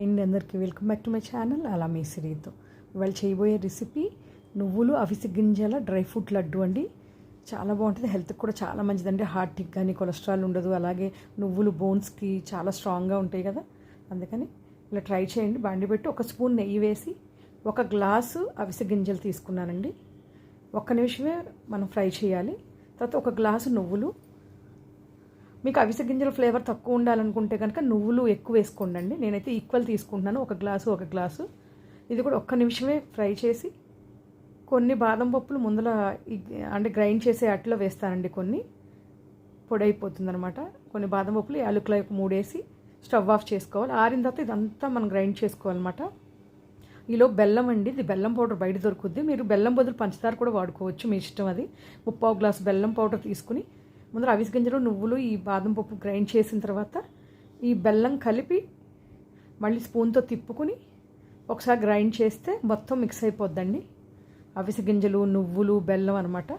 And అందరికీ welcome back to my channel. అలా మీ సిరీతో ఇవాళ చేయబోయే రెసిపీ నువ్వులు అవిసి గింజల డ్రై ఫ్రూట్ లడ్డు అండి. చాలా బాగుంటుంది. హెల్త్కి కూడా చాలా మంచిదండి. హార్ట్కి కానీ కొలెస్ట్రాల్ ఉండదు. అలాగే నువ్వులు బోన్స్కి చాలా స్ట్రాంగ్గా ఉంటాయి కదా. అందుకని ఇలా ట్రై చేయండి. బండి పెట్టి ఒక స్పూన్ నెయ్యి వేసి ఒక గ్లాసు అవిసె గింజలు తీసుకున్నానండి. ఒక్క నిమిషమే మనం ఫ్రై చేయాలి. తర్వాత ఒక గ్లాసు నువ్వులు మీకు అవిసె గింజల ఫ్లేవర్ తక్కువ ఉండాలనుకుంటే కనుక నువ్వులు ఎక్కువ వేసుకోండి నేనైతే ఈక్వల్ తీసుకుంటున్నాను. ఒక గ్లాసు ఒక గ్లాసు. ఇది కూడా ఒక్క నిమిషమే ఫ్రై చేసి కొన్ని బాదం పప్పులు ముందర అంటే గ్రైండ్ చేసే అట్లో వేస్తానండి కొన్ని. పొడి అయిపోతుంది అనమాట కొన్ని బాదం పప్పులు యాలకుల యొక్క మూడేసి స్టవ్ ఆఫ్ చేసుకోవాలి. ఆరిన తర్వాత ఇదంతా మనం గ్రైండ్ చేసుకోవాలన్నమాట. ఈలో బెల్లం అండి. ఇది బెల్లం పౌడర్ బయట దొరుకుద్ది. మీరు బెల్లం బదులు పంచదార కూడా వాడుకోవచ్చు. మీ ఇష్టం అది. ముప్పావు గ్లాస్ బెల్లం పౌడర్ తీసుకుని ముందర అవిసె గింజలు నువ్వులు ఈ బాదం పప్పు గ్రైండ్ చేసిన తర్వాత ఈ బెల్లం కలిపి మళ్ళీ స్పూన్తో తిప్పుకుని ఒకసారి గ్రైండ్ చేస్తే మొత్తం మిక్స్ అయిపోద్దండి. అవిసె గింజలు నువ్వులు బెల్లం అనమాట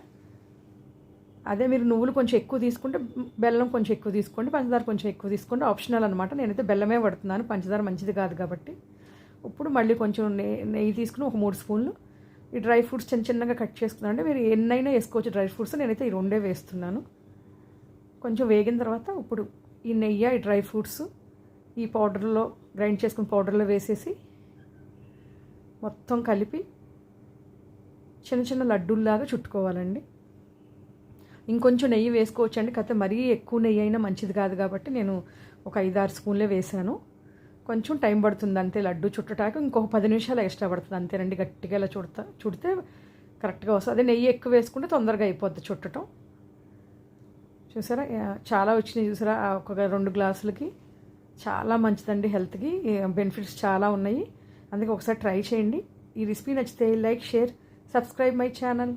అదే మీరు నువ్వులు కొంచెం ఎక్కువ తీసుకుంటే బెల్లం కొంచెం ఎక్కువ తీసుకోండి పంచదార కొంచెం ఎక్కువ తీసుకోండి. ఆప్షనల్ అనమాట నేనైతే బెల్లమే పడుతున్నాను పంచదార మంచిది కాదు కాబట్టి. ఇప్పుడు మళ్ళీ కొంచెం నెయ్యి నెయ్యి తీసుకుని ఒక మూడు స్పూన్లు. ఈ డ్రై ఫ్రూట్స్ చిన్న చిన్నగా కట్ చేసుకున్నాను అంటే మీరు ఎన్నైనా వేసుకోవచ్చు డ్రై ఫ్రూట్స్. నేనైతే ఈ రెండే వేస్తున్నాను. కొంచెం వేగిన తర్వాత ఇప్పుడు ఈ నెయ్యి ఈ డ్రై ఫ్రూట్స్ ఈ పౌడర్లో గ్రైండ్ చేసుకున్న పౌడర్లో వేసేసి మొత్తం కలిపి చిన్న చిన్న లడ్డూల్లాగా చుట్టుకోవాలండి. ఇంకొంచెం నెయ్యి వేసుకోవచ్చండి. కాకపోతే మరీ ఎక్కువ నెయ్యి అయినా మంచిది కాదు కాబట్టి నేను ఒక ఐదు ఆరు స్పూన్లే వేసాను. కొంచెం టైం పడుతుంది అంతే లడ్డు చుట్టటాక ఇంకొక పది నిమిషాలు ఎక్స్ట్రా పడుతుంది. అంతేనండి గట్టిగా ఇలా చుడతా చుడితే కరెక్ట్గా వస్తుంది. అదే నెయ్యి ఎక్కువ వేసుకుంటే తొందరగా అయిపోద్ది చుట్టటం. చూసారా? చాలా వచ్చినాయి చూసారా? ఒక రెండు గ్లాసులకి. చాలా మంచిదండి హెల్త్కి. బెనిఫిట్స్ చాలా ఉన్నాయి. అందుకే ఒకసారి ట్రై చేయండి. ఈ రెసిపీ నచ్చితే like share subscribe my channel.